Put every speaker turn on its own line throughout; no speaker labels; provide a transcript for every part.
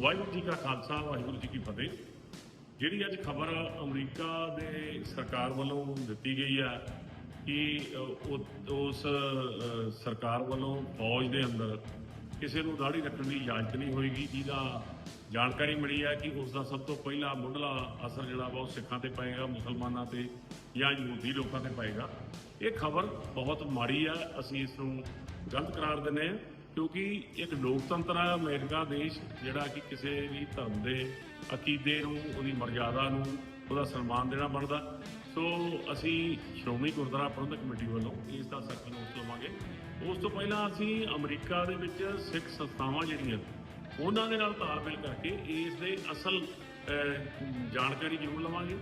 ਵਾਹਿਗੁਰੂ ਜੀ ਕਾ ਖਾਲਸਾ, ਵਾਹਿਗੁਰੂ ਜੀ ਕੀ ਫਤਿਹ। ਜਿਹੜੀ ਅੱਜ ਖਬਰ ਅਮਰੀਕਾ ਦੇ ਸਰਕਾਰ ਵੱਲੋਂ ਦਿੱਤੀ ਗਈ ਆ ਕਿ ਉਹ- ਉਸ ਸਰਕਾਰ ਵੱਲੋਂ ਫੌਜ ਦੇ ਅੰਦਰ ਕਿਸੇ ਨੂੰ ਦਾੜੀ ਰੱਖਣ ਦੀ ਇਜਾਜ਼ਤ ਨਹੀਂ ਹੋਏਗੀ, ਜਿਹਦਾ ਜਾਣਕਾਰੀ ਮਿਲੀ ਹੈ ਕਿ ਉਸ ਦਾ ਸਭ ਤੋਂ ਪਹਿਲਾ ਮੁੱਢਲਾ ਅਸਰ ਜਿਹੜਾ ਵਾ ਉਹ ਸਿੱਖਾਂ ਤੇ ਪਏਗਾ, ਮੁਸਲਮਾਨਾਂ ਤੇ ਜਾਂ ਯਹੂਦੀ ਲੋਕਾਂ ਤੇ ਪਏਗਾ। ਇਹ ਖਬਰ ਬਹੁਤ ਮਾੜੀ ਆ, ਅਸੀਂ ਇਸ ਨੂੰ ਗਲਤ ਕਰਾਰ ਦਿੰਦੇ ਹਾਂ। ਕਿਉਂਕਿ ਇੱਕ ਲੋਕਤੰਤਰ ਹੈ ਅਮਰੀਕਾ ਦੇਸ਼, ਜਿਹੜਾ ਕਿ ਕਿਸੇ ਵੀ ਧਰਮ ਦੇ ਅਕੀਦੇ ਨੂੰ, ਉਹਦੀ ਮਰਜ਼ਾਦਾ ਨੂੰ, ਉਹਦਾ ਸਨਮਾਨ ਦੇਣਾ ਬਣਦਾ। ਸੋ ਅਸੀਂ ਸ਼੍ਰੋਮਣੀ ਗੁਰਦੁਆਰਾ ਪ੍ਰਬੰਧਕ ਕਮੇਟੀ ਵੱਲੋਂ ਇਸ ਦਾ ਸਖਤ ਨੋਟ ਲਵਾਂਗੇ। ਉਸ ਤੋਂ ਪਹਿਲਾਂ ਅਸੀਂ ਅਮਰੀਕਾ ਦੇ ਵਿੱਚ ਸਿੱਖ ਸੰਸਥਾਵਾਂ ਜਿਹੜੀਆਂ, ਉਹਨਾਂ ਦੇ ਨਾਲ ਤਾਲਮੇਲ ਕਰਕੇ ਇਸ ਦੇ ਅਸਲ ਜਾਣਕਾਰੀ ਜ਼ਰੂਰ ਲਵਾਂਗੇ।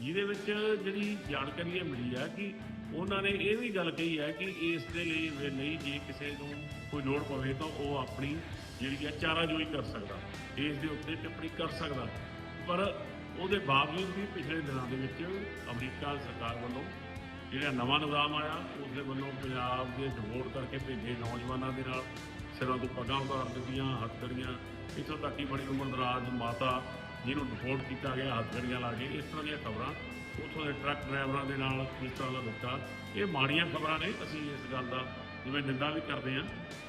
ਜਿਹਦੇ ਵਿੱਚ ਜਿਹੜੀ ਜਾਣਕਾਰੀ ਇਹ ਮਿਲੀ ਆ ਕਿ ਉਹਨਾਂ ਨੇ ਇਹ ਵੀ ਗੱਲ ਕਹੀ ਹੈ ਕਿ ਇਸ ਦੇ ਲਈ ਵੀ ਨਹੀਂ, ਜੇ ਕਿਸੇ ਨੂੰ ਕੋਈ ਲੋੜ ਪਵੇ ਤਾਂ ਉਹ ਆਪਣੀ ਜਿਹੜੀ ਹੈ ਚਾਰਾਜੋਈ ਕਰ ਸਕਦਾ, ਇਸ ਦੇ ਉੱਤੇ ਟਿੱਪਣੀ ਕਰ ਸਕਦਾ। ਪਰ ਉਹਦੇ ਬਾਵਜੂਦ ਵੀ ਪਿਛਲੇ ਦਿਨਾਂ ਦੇ ਵਿੱਚ ਅਮਰੀਕਾ ਸਰਕਾਰ ਵੱਲੋਂ ਜਿਹੜਾ ਨਵਾਂ ਨਿਜ਼ਾਮ ਆਇਆ ਉਸ ਦੇ ਵੱਲੋਂ ਪੰਜਾਬ ਦੇ ਡਿਵੋਰਟ ਕਰਕੇ ਭੇਜੇ ਨੌਜਵਾਨਾਂ ਦੇ ਨਾਲ ਸਿਰਾਂ ਤੋਂ ਪੱਗਾਂ ਉਤਾਰ ਦਿੱਤੀਆਂ ਹੱਥਕੜੀਆਂ ਇੱਥੋਂ ਤੱਕ ਕਿ ਬੜੀ ਉਮਰ ਦਰਾਜ਼ ਮਾਤਾ ਜਿਹਨੂੰ ਡਿਪੋਰਟ ਕੀਤਾ ਗਿਆ ਹੱਥਕੜੀਆਂ ਲਾ ਕੇ, ਇਸ ਤਰ੍ਹਾਂ ਦੀਆਂ ਖਬਰਾਂ, ਉੱਥੋਂ ਦੇ ਟਰੱਕ ਡਰਾਈਵਰਾਂ ਦੇ ਨਾਲ ਇਸ ਤਰ੍ਹਾਂ ਦਾ ਦਿੱਤਾ ਇਹ ਮਾੜੀਆਂ ਖਬਰਾਂ ਨੇ, ਅਸੀਂ ਇਸ ਗੱਲ ਦਾ ਜਿਵੇਂ ਨਿੰਦਾ ਵੀ ਕਰਦੇ ਹਾਂ।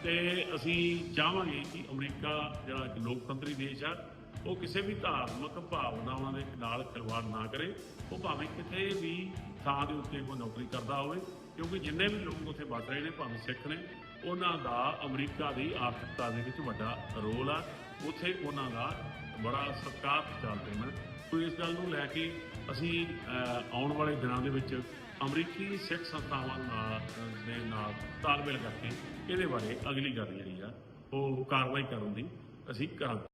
ਤੇ ਅਸੀਂ ਚਾਹਾਂਗੇ ਕਿ ਅਮਰੀਕਾ ਜਿਹੜਾ ਇੱਕ ਲੋਕਤੰਤਰੀ ਦੇਸ਼ ਆ, ਉਹ ਕਿਸੇ ਵੀ ਧਾਰਮਿਕ ਭਾਵਨਾਵਾਂ ਦੇ ਨਾਲ ਖਿਲਵਾੜ ਨਾ ਕਰੇ। ਉਹ ਭਾਵੇਂ ਕਿਤੇ ਵੀ ਥਾਂ ਦੇ ਉੱਤੇ ਕੋਈ ਨੌਕਰੀ ਕਰਦਾ ਹੋਵੇ ਕਿਉਂਕਿ ਜਿੰਨੇ ਵੀ ਲੋਕ ਉੱਥੇ ਵੱਸ ਰਹੇ ਨੇ, ਭਾਵੇਂ ਸਿੱਖ ਨੇ, ਉਹਨਾਂ ਦਾ ਅਮਰੀਕਾ ਦੀ ਆਰਥਿਕਤਾ ਦੇ ਵਿੱਚ ਵੱਡਾ ਰੋਲ ਆ। ਉੱਥੇ ਉਹਨਾਂ ਦਾ ਬੜਾ ਸਤਿਕਾਰ ਚੱਲਦੇ ਨੇ ਸੋ ਇਸ ਗੱਲ ਨੂੰ ਲੈ ਕੇ ਅਸੀਂ ਆਉਣ ਵਾਲੇ ਦਿਨਾਂ ਦੇ ਵਿੱਚ ਅਮਰੀਕੀ ਸਿੱਖ ਸੰਸਥਾਵਾਂ ਨਾਲ, ਦੇ ਨਾਲ ਤਾਲਮੇਲ ਕਰਕੇ ਇਹਦੇ ਬਾਰੇ ਅਗਲੀ ਗੱਲ ਜਿਹੜੀ ਆ, ਉਹ ਕਾਰਵਾਈ ਕਰਨ ਦੀ ਅਸੀਂ ਕਰਾਂਗੇ।